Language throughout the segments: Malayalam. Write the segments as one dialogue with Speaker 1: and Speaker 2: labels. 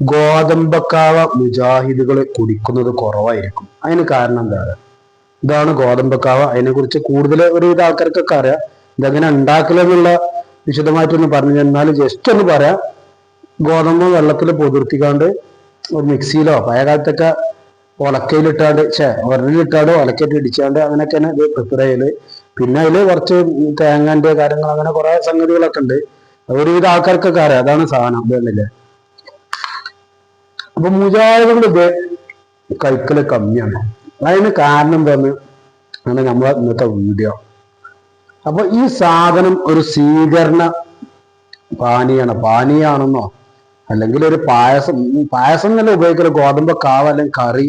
Speaker 1: ഗോതമ്പക്കാവ മുജാഹിദുകൾ കുടിക്കുന്നത് കുറവായിരിക്കും. അതിന് കാരണം എന്താണ്? ഇതാണ് ഗോതമ്പക്കാവ. അതിനെക്കുറിച്ച് കൂടുതൽ ഒരുവിധ ആൾക്കാർക്കൊക്കെ അറിയാം. ഇതെങ്ങനെ ഉണ്ടാക്കലെന്നുള്ള വിശദമായിട്ടൊന്ന് പറഞ്ഞു എന്നാലും ജസ്റ്റ് ഒന്ന് പറയാം. ഗോതമ്പ് വെള്ളത്തിൽ പൊതിർത്തിക്കാണ്ട് ഒരു മിക്സിയിലോ പഴയ കാലത്തൊക്കെ ഉലക്കയിലിട്ടാണ്ട് ഛേ ഒരലിട്ടാണ്ട് ഉലക്കയിട്ട് ഇടിച്ചാണ്ട് അങ്ങനെയൊക്കെയാണ് ഇത് പ്രിപ്പയർ ചെയ്യൽ. പിന്നെ അതിൽ കുറച്ച് തേങ്ങന്റെ കാര്യങ്ങൾ അങ്ങനെ കുറെ സംഗതികളൊക്കെ ഉണ്ട്. ഒരുവിധ ആൾക്കാർക്കൊക്കെ അറിയാം. അതാണ് സാധനം. ഇതല്ലേ അപ്പൊ മുജാഹിദുകൾ ഇത് കമ്മിയാണ്. അതിന് കാരണം എന്താന്ന് ആണ് നമ്മളെ ഇന്നത്തെ വീഡിയോ അപ്പൊ ഈ സാധനം ഒരു സ്വീകരണ പാനീയാണ്. പാനീയാണെന്നോ? അല്ലെങ്കിൽ ഒരു പായസം പായസം തന്നെ ഉപയോഗിക്കൽ ഗോതമ്പ് കാവ അല്ലെങ്കിൽ കറി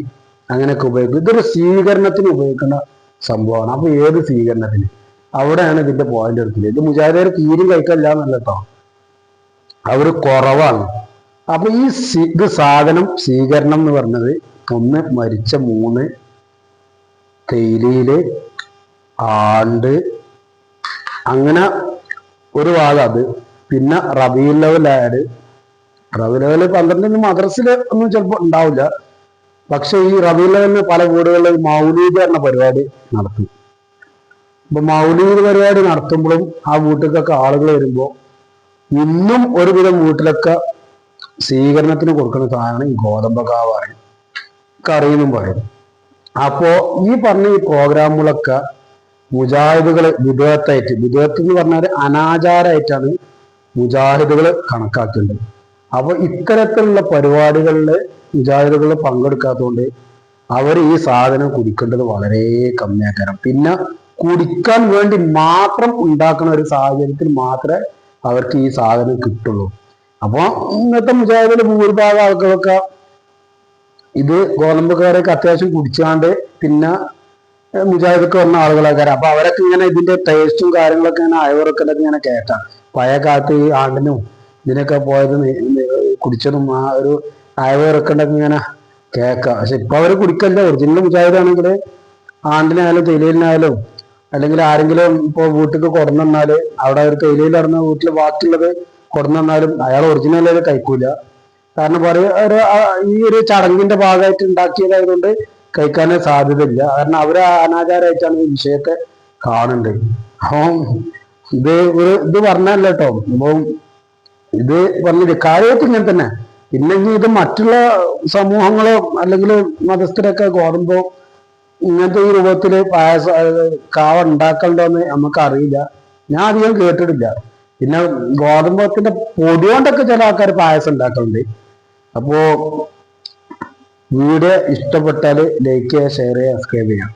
Speaker 1: അങ്ങനെയൊക്കെ ഉപയോഗിക്കും. ഇതൊരു സ്വീകരണത്തിന് ഉപയോഗിക്കുന്ന സംഭവമാണ്. അപ്പൊ ഏത് സ്വീകരണത്തിന്? അവിടെയാണ് ഇതിന്റെ പോയിന്റ് എടുക്കുന്നത് ഇത് മുജാഹിദർ തീരും കഴിക്കല്ല എന്നല്ലോ അവർ കുറവാണ്. അപ്പൊ ഈ ഇത് സാധനം സ്വീകരണം എന്ന് പറഞ്ഞത് ഒന്ന് മരിച്ച മൂന്ന് തേയിലയിൽ ആണ്ട്. അങ്ങനെ ഒരു ഭാഗം അത്. പിന്നെ റബീൽ ലെവലായാൽ റബി ലെവൽ പന്ത്രണ്ടിന് മദ്രസിൽ ഒന്നും ചിലപ്പോൾ ഉണ്ടാവില്ല. പക്ഷെ ഈ റബി ലെവലിന് പല വീടുകളിൽ എന്ന പരിപാടി നടത്തും അപ്പൊ മൗലീദ് പരിപാടി നടത്തുമ്പോഴും ആ വീട്ടിലേക്കൊക്കെ ആളുകൾ വരുമ്പോൾ ഇന്നും ഒരുവിധം വീട്ടിലൊക്കെ സ്വീകരണത്തിന് കൊടുക്കുന്ന സാധനമാണ് ഈ ഗോതമ്പകാവാണ് കറിയെന്നും പറയും. അപ്പോ ഈ പറഞ്ഞ ഈ പ്രോഗ്രാമുകളൊക്കെ മുജാഹിദുകൾ വിധേയത്തായിട്ട് വിദേഹത്ത് എന്ന് പറഞ്ഞാൽ അനാചാരമായിട്ടാണ് മുജാഹിദുകൾ കണക്കാക്കുന്നത്. അപ്പൊ ഇത്തരത്തിലുള്ള പരിപാടികളിൽ മുജാഹിദുകൾ പങ്കെടുക്കാത്തതുകൊണ്ട് അവർ ഈ സാധനം കുടിക്കേണ്ടത് വളരെ കമ്മിയാക്കാരം. പിന്നെ കുടിക്കാൻ വേണ്ടി മാത്രം ഉണ്ടാക്കുന്ന ഒരു സാഹചര്യത്തിൽ മാത്രമേ അവർക്ക് ഈ സാധനം കിട്ടുള്ളൂ. അപ്പൊ ഇന്നത്തെ മുജാഹിദിലെ ഭൂരിഭാഗം ആളുകളൊക്കെ ഇത് ഗോതമ്പുകാരൊക്കെ അത്യാവശ്യം കുടിച്ചാണ്ട് പിന്നെ മുജാഹിദൊക്കെ വന്ന ആളുകളൊക്കെ അപ്പൊ അവരൊക്കെ ഇങ്ങനെ ഇതിന്റെ ടേസ്റ്റും കാര്യങ്ങളൊക്കെ ഇങ്ങനെ അയവറൊക്കെ ഇങ്ങനെ കേട്ടാം പഴയ കാലത്ത് ഈ ആണ്ടിനും ഇതിനൊക്കെ പോയത് കുടിച്ചതും ആ ഒരു അയവറൊക്കെ ഇങ്ങനെ കേക്ക. പക്ഷെ ഇപ്പൊ അവർ കുടിക്കല്ല ഒറിജിനൽ മുജാഹിദാണെങ്കിൽ ആണ്ടിനായാലും തേയിലിനായാലും അല്ലെങ്കിൽ ആരെങ്കിലും ഇപ്പൊ വീട്ടിൽ കൊടുന്നെന്നാൽ അവിടെ ഒരു തേയിലയിൽ നടന്ന വീട്ടിൽ ബാക്കിയുള്ളത് കൊടുന്നെന്നാലും അയാൾ ഒറിജിനൽ അത് കഴിക്കൂല. കാരണം പറയും ഈ ഒരു ചടങ്ങിന്റെ ഭാഗമായിട്ട് ഉണ്ടാക്കിയതായതുകൊണ്ട് കഴിക്കാനേ സാധ്യതയില്ല. കാരണം അവർ അനാചാരമായിട്ടാണ് ഈ വിഷയത്തെ കാണുന്നത് അപ്പം ഇത് ഒരു ഇത് പറഞ്ഞല്ല കേട്ടോ അപ്പം ഇത് പറഞ്ഞത് കാര്യമായിട്ട് ഇങ്ങനെ തന്നെ. പിന്നെ ഇത് മറ്റുള്ള സമൂഹങ്ങളോ അല്ലെങ്കിൽ മതസ്ഥരൊക്കെ ഗോതമ്പോ ഇങ്ങനത്തെ ഈ രൂപത്തിൽ പായസ കാവ ഉണ്ടാക്കണ്ടോന്ന് നമുക്ക് അറിയില്ല ഞാൻ അധികം കേട്ടിട്ടില്ല. പിന്നെ ഗോതമ്പത്തിന്റെ പൊടി കൊണ്ടൊക്കെ ചില ആൾക്കാർ പായസം ഉണ്ടാക്കുന്നുണ്ട് അപ്പോ വീഡിയോ ഇഷ്ടപ്പെട്ടാൽ ലൈക്ക് ചെയ്യുക ഷെയർ ചെയ്യുക സബ്സ്ക്രൈബ് ചെയ്യാം.